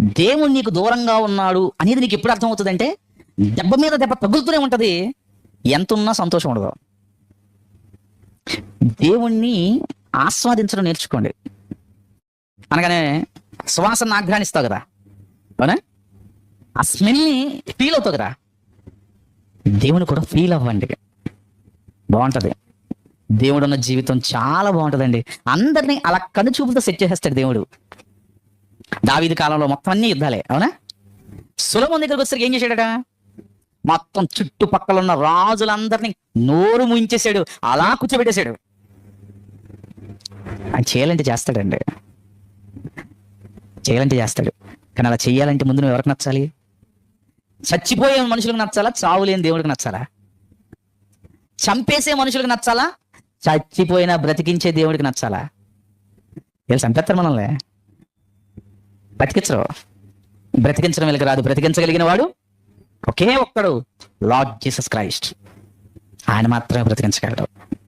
దేవుడు నీకు దూరంగా ఉన్నాడు అనేది నీకు ఎప్పుడు అర్థమవుతుందంటే దెబ్బ మీద దెబ్బ తగులుతూనే ఉంటది. ఎంత ఉన్నా సంతోషం ఉండదు. దేవుణ్ణి ఆస్వాదించడం నేర్చుకోండి. అనగానే శ్వాసను ఆఘ్రానిస్తావు కదా? అవునా? ఆ స్మెల్ని ఫీల్ అవుతావు కదా? దేవుని కూడా ఫీల్ అవ్వండి. బాగుంటది. దేవుడు ఉన్న జీవితం చాలా బాగుంటదండి. అందరినీ అలా కను చూపుతో సెట్ చేసేస్తాడు దేవుడు. దావీది కాలంలో మొత్తం అన్ని యుద్ధాలే అవునా? సులభం దగ్గరకు వచ్చేసరికి ఏం చేశాడట? మొత్తం చుట్టుపక్కల ఉన్న రాజులందరినీ నోరు ముంచేశాడు అలా కూర్చోబెట్టేశాడు. ఆయన చేయాలంటే చేస్తాడండి. చేయాలంటే చేస్తాడు. కానీ అలా చేయాలంటే ముందు నువ్వు ఎవరికి నచ్చాలి? చచ్చిపోయే మనుషులకు నచ్చాలా? చావు లేని దేవుడికి నచ్చాలా? చంపేసే మనుషులకు నచ్చాలా? చచ్చిపోయినా బ్రతికించే దేవుడికి నచ్చాలా? వీళ్ళు చంపేస్తారు మనల్ని. బతికించరు బ్రతికించడం వీళ్ళకి రాదు. బ్రతికించగలిగిన వాడు ఒకే ఒక్కడు లార్డ్ జీసస్ క్రైస్ట్. ఆయన మాత్రమే బ్రతికించగలడు.